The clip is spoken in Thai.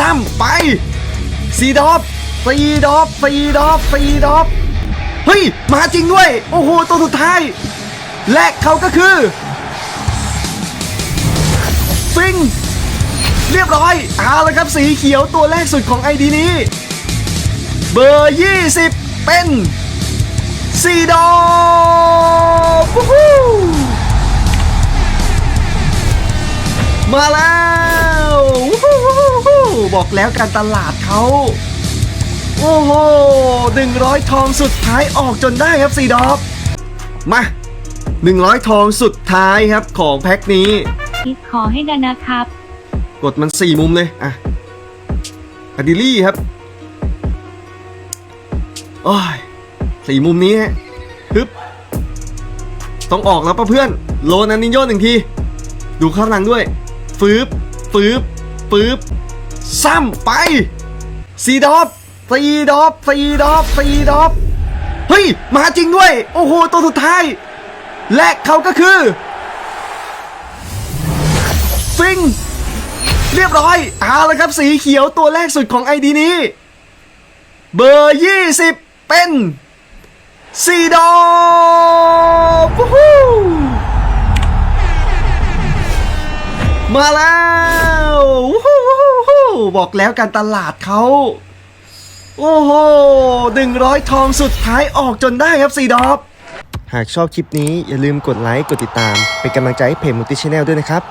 ซ้ำไปสีดอฟสีดอฟสีดอฟสีดอฟเฮ้ย มาจริงด้วย โอ้โห ตัวสุดท้าย และเขาก็คือฟิงเรียบร้อย เอาละครับสีเขียวตัวแรกสุดของไอดีนี้ เบอร์ 20 เป็นสีดอฟมาแล้ว บอกแล้วการตลาดเขาโอ้โหหนึ่งร้อยทองสุดท้ายออกจนได้ครับสีดอฟมาหนึ่งร้อยทองสุดท้ายครับของแพ็คนี้ คิดขอให้ดานะครับ กดมันสี่มุมเลย อะอะดิลี่ครับ โอ้ยสี่มุมนี้ฮะฮึบ ต้องออกแล้วป่ะเพื่อน โลนันนิโยหนึ่งที ดูข้างหลังด้วย ฟืบฟืบฟืบ ซ้ำไปสีดอฟสีดอฟสีดอฟสีดอฟเฮ้ย มาจริงด้วย โอ้โห ตัวสุดท้าย และเขาก็คือ ฟิง เรียบร้อย เอาละครับสีเขียวตัวแรกสุดของไอดีนี้ เบอร์ 20 เป็นสีดอฟวู้ฮู้มาแล้ว บอกแล้วการตลาดเขาโอ้โหหนึ่งร้อยทองสุดท้ายออกจนได้ครับสีดอปหากชอบคลิปนี้อย่าลืมกดไลค์ กดติดตาม เป็นกำลังใจให้เพจมุติชแนลด้วยนะครับ